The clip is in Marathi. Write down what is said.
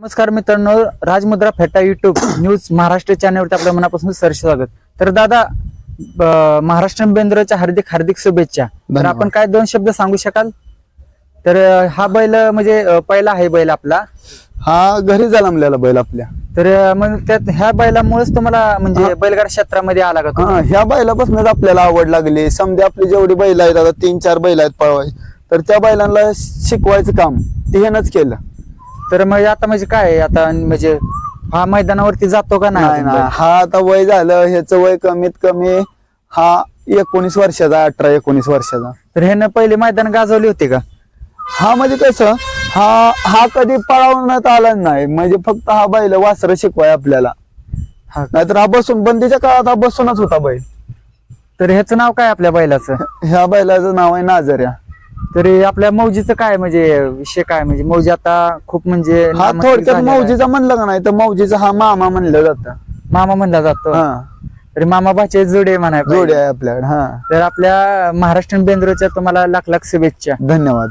नमस्कार मित्रांनो राजमुद्रा फेटा युट्यूब न्यूज महाराष्ट्र चॅनलवरती आपल्या मनापासून सर स्वागत. तर दादा महाराष्ट्र बेंद्रच्या हार्दिक हार्दिक शुभेच्छा. तर. आपण काय दोन शब्द सांगू शकाल? तर हा बैल म्हणजे पहिला आहे बैल आपला. हा घरी जन्मलेला बैल आपल्या. तर मग त्यात ह्या बैलामुळेच तुम्हाला म्हणजे बैलगाडा क्षेत्रामध्ये आला का हा ह्या बैलापासूनच आपल्याला आवड लागली. समजा आपली जेवढी बैल आहेत आता तीन चार बैल आहेत पळवाय तर त्या बैलांना शिकवायचं काम ते ह्यानंच केलं. तर मग आता म्हणजे काय? आता म्हणजे हा मैदानावरती जातो का नाही नाही ना? हा आता वय झालं ह्याचं वय कमीत कमी हा एकोणीस वर्षाचा अठरा एकोणीस वर्षाचा. तर ह्यानं पहिले मैदान गाजवली होती का? हा म्हणजे कसं हा हा कधी पळवण्यात आला नाही. म्हणजे फक्त हा बैल वासर शिकवाय आपल्याला. हा. नाहीतर हा बसून बंदीच्या काळात हा बसूनच होता बैल. तर ह्याचं नाव काय आपल्या बैलाचं? ह्या बैलाचं नाव आहे नाझऱ्या तरी आपल्या मौजीचं काय म्हणजे विषय काय? म्हणजे मौजी आता खूप म्हणजे हा थोडक्यात झालेला आहे. मौजीचा म्हणलं का नाही तर मौजीचा हा मामा म्हणलं जातं. मामा म्हणला जातो. हा. तरी मामा भाचे जुडे म्हणाय जोडी आहे आपल्याकडे हा. तर आपल्या महाराष्ट्र बेंद्रच्या तुम्हाला लाख लाख शुभेच्छा. धन्यवाद.